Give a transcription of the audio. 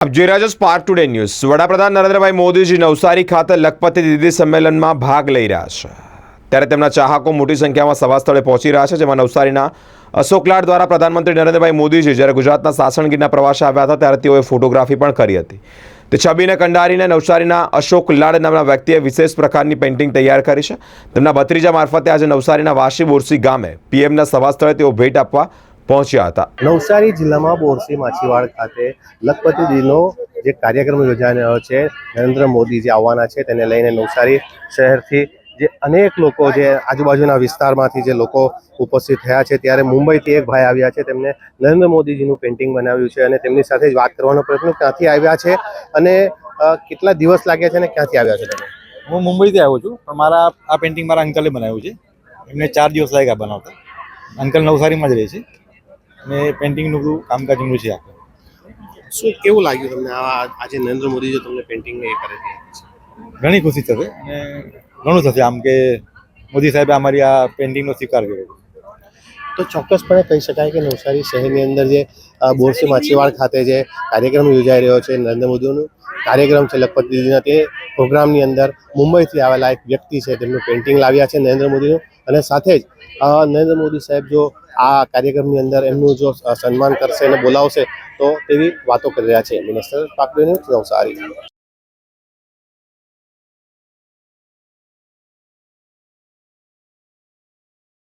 આપ જોઈ રહ્યા છો ટુડે ન્યૂઝ વડાપ્રધાન નરેન્દ્રભાઈ મોદીજી નવસારી ખાતે લખપતિ દીદી સંમેલનમાં ભાગ લઈ રહ્યા છે. ત્યારે તેમના ચાહકો મોટી સંખ્યામાં સભા સ્થળે પહોંચી રહ્યા છે, જેમાં નવસારીના અશોક લાડ દ્વારા પ્રધાનમંત્રી નરેન્દ્રભાઈ મોદીજી જ્યારે ગુજરાતના સાસણગીરના પ્રવાસે આવ્યા હતા, ત્યારે તેઓએ ફોટોગ્રાફી પણ કરી હતી. તે છબીને કંડારીને નવસારીના અશોક લાડ નામના વ્યક્તિએ વિશેષ પ્રકારની પેઇન્ટિંગ તૈયાર કરી છે. તેમના ભત્રીજા મારફતે આજે નવસારીના વાશી બોરસી ગામે પીએમના સભા સ્થળે તેઓ ભેટ આપવા પહોંચ્યા હતા. નવસારી જિલ્લામાં બોરસી માછીવાડ ખાતે લખપતિ દિનો જે કાર્યક્રમ યોજાઈ રહ્યો છે નરેન્દ્ર મોદી જે આવવાના છે તેને લઈને નવસારી શહેરથી જે અનેક લોકો જે આજુબાજુના વિસ્તારમાંથી જે લોકો ઉપસ્થિત થયા છે ત્યારે મુંબઈથી એક ભાઈ આવ્યા છે તેમને નરેન્દ્ર મોદીજીનું પેઇન્ટિંગ બનાવ્યું છે અને તેમની સાથે જ વાત કરવાનો પ્રયત્ન ક્યાંથી આવ્યા છે અને કેટલા દિવસ લાગ્યા છે અને ક્યાંથી આવ્યા છે તમે? હું મુંબઈથી આવ્યો છું પણ મારા આ પેઇન્ટિંગ મારા અંકલે બનાવ્યું છે. એમને ચાર દિવસ લાગ્યા બનાવતા. અંકલ નવસારીમાં જ રહે છે. અને પેઇન્ટિંગનું બધું કામકાજ એમનું છે આખું. શું કેવું લાગ્યું તમને આ આજે નરેન્દ્ર મોદી જે તમને પેઇન્ટિંગ એ કરે છે? ઘણી ખુશી થશે અને ઘણું થશે આમ કે મોદી સાહેબે અમારી આ પેઇન્ટિંગનો સ્વીકાર કર્યો તો ચોક્કસપણે કહી શકાય કે નવસારી શહેરની અંદર જે બોરસી માછીવાડ ખાતે જે કાર્યક્રમ યોજાઈ રહ્યો છે નરેન્દ્ર મોદીનું કાર્યક્રમ છે લખપત દીદીના તે પ્રોગ્રામની અંદર મુંબઈથી આવેલા એક વ્યક્તિ છે તેમનું પેઇન્ટિંગ લાવ્યા છે નરેન્દ્ર મોદીનું. અને સાથે જ નરેન્દ્ર મોદી સાહેબ જો આ કાર્યક્રમની અંદર એમનું જો સન્માન કરશે અને બોલાવશે, તો તેવી વાતો કરી રહ્યા છે. મિનિસ્ટર પાકડીને નવસારી.